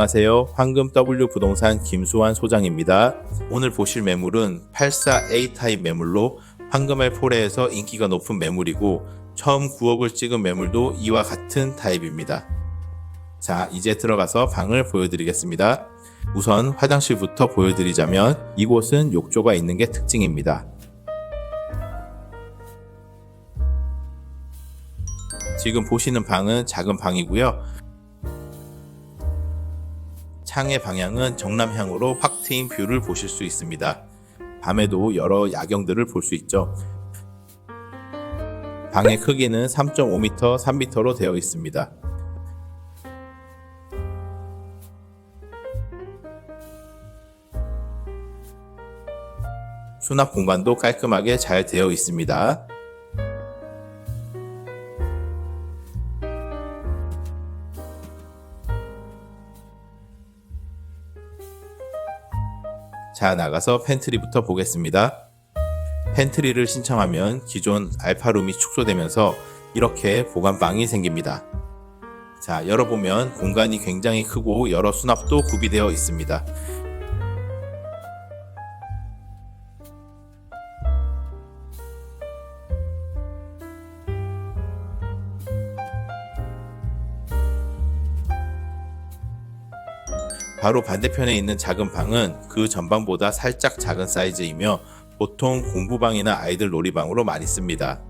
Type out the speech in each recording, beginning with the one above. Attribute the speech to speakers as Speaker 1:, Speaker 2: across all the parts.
Speaker 1: 안녕하세요. 황금 W 부동산 김수환 소장입니다. 오늘 보실 매물은 84A 타입 매물로 황금알 포레에서 인기가 높은 매물이고 처음 9억을 찍은 매물도 이와 같은 타입입니다. 자, 이제 들어가서 방을 보여드리겠습니다. 우선 화장실부터 보여드리자면 이곳은 욕조가 있는 게 특징입니다. 지금 보시는 방은 작은 방이고요. 창의 방향은 정남향으로 확 트인 뷰를 보실 수 있습니다. 밤에도 여러 야경들을 볼 수 있죠. 방의 크기는 3.5m, 3m로 되어 있습니다. 수납 공간도 깔끔하게 잘 되어 있습니다. 자, 나가서 팬트리부터 보겠습니다. 팬트리를 신청하면 기존 알파룸이 축소되면서 이렇게 보관방이 생깁니다. 자, 열어보면 공간이 굉장히 크고 여러 수납도 구비되어 있습니다. 바로 반대편에 있는 작은 방은 그 전방보다 살짝 작은 사이즈이며 보통 공부방이나 아이들 놀이방으로 많이 씁니다.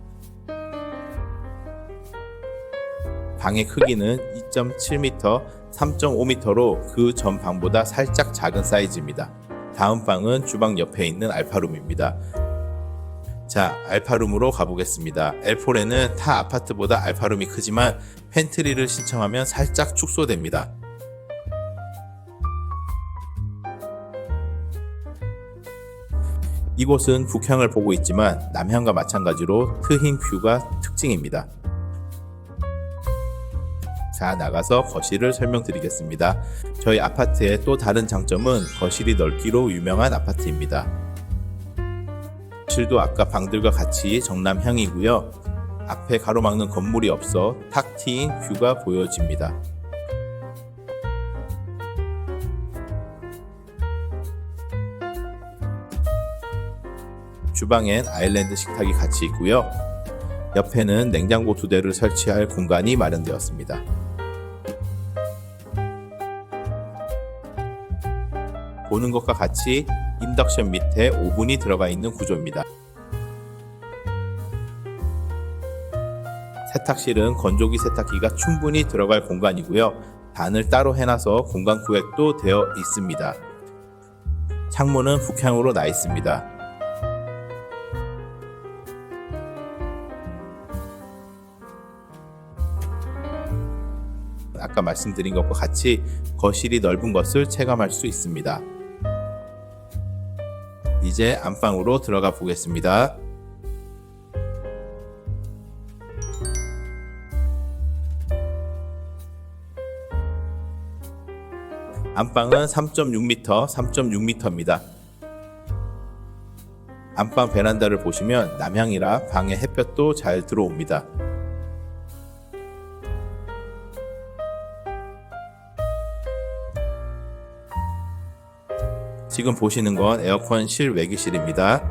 Speaker 1: 방의 크기는 2.7m, 3.5m로 그 전 방보다 살짝 작은 사이즈입니다. 다음 방은 주방 옆에 있는 알파룸입니다. 자, 알파룸으로 가보겠습니다. 엘폴에는 타 아파트보다 알파룸이 크지만 팬트리를 신청하면 살짝 축소됩니다. 이곳은 북향을 보고 있지만 남향과 마찬가지로 트인 뷰가 특징입니다. 자, 나가서 거실을 설명드리겠습니다. 저희 아파트의 또 다른 장점은 거실이 넓기로 유명한 아파트입니다. 거실도 아까 방들과 같이 정남향이고요. 앞에 가로막는 건물이 없어 탁 트인 뷰가 보여집니다. 주방엔 아일랜드 식탁이 같이 있고요. 옆에는 냉장고 두 대를 설치할 공간이 마련되었습니다. 보는 것과 같이 인덕션 밑에 오븐이 들어가 있는 구조입니다. 세탁실은 건조기 세탁기가 충분히 들어갈 공간이고요. 단을 따로 해놔서 공간 구획도 되어 있습니다. 창문은 북향으로 나 있습니다. 아까 말씀드린 것과 같이 거실이 넓은 것을 체감할 수 있습니다. 이제 안방으로 들어가 보겠습니다. 안방은 3.6m, 3.6m입니다. 안방 베란다를 보시면 남향이라 방에 햇볕도 잘 들어옵니다. 지금 보시는 건 에어컨 실외기실입니다.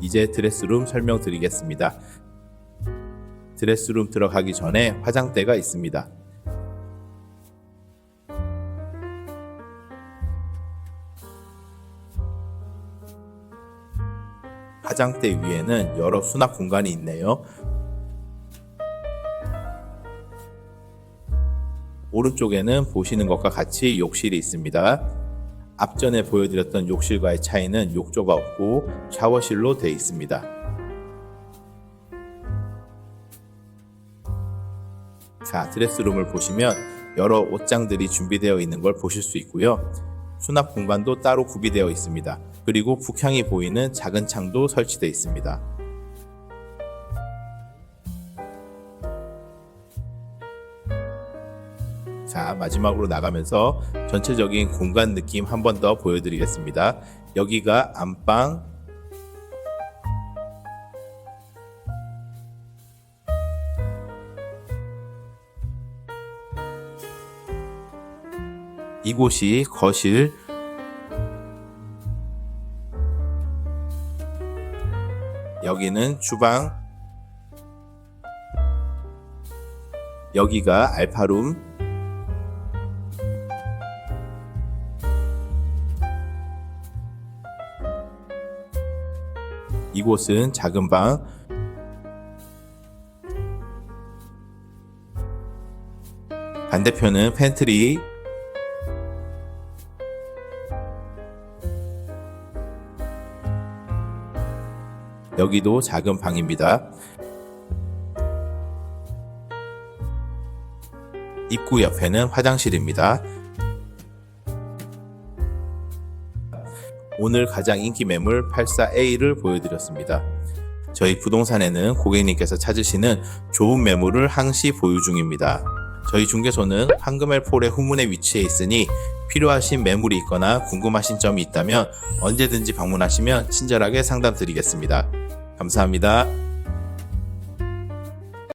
Speaker 1: 이제 드레스룸 설명드리겠습니다. 드레스룸 들어가기 전에 화장대가 있습니다. 화장대 위에는 여러 수납 공간이 있네요. 오른쪽에는 보시는 것과 같이 욕실이 있습니다. 앞전에 보여드렸던 욕실과의 차이는 욕조가 없고 샤워실로 되어 있습니다. 자, 드레스룸을 보시면 여러 옷장들이 준비되어 있는 걸 보실 수 있고요. 수납 공간도 따로 구비되어 있습니다. 그리고 북향이 보이는 작은 창도 설치되어 있습니다. 자, 자, 마지막으로 나가면서 전체적인 공간 느낌 한 번 더 보여드리겠습니다. 여기가 안방, 이곳이 거실, 여기는 주방, 여기가 알파룸, 이곳은 작은 방, 반대편은 팬트리, 여기도 작은 방입니다. 입구 옆에는 화장실입니다. 오늘 가장 인기 매물 84A를 보여드렸습니다. 저희 부동산에는 고객님께서 찾으시는 좋은 매물을 항시 보유 중입니다. 저희 중개소는 황금알 폴의 후문에 위치해 있으니 필요하신 매물이 있거나 궁금하신 점이 있다면 언제든지 방문하시면 친절하게 상담 드리겠습니다. 감사합니다.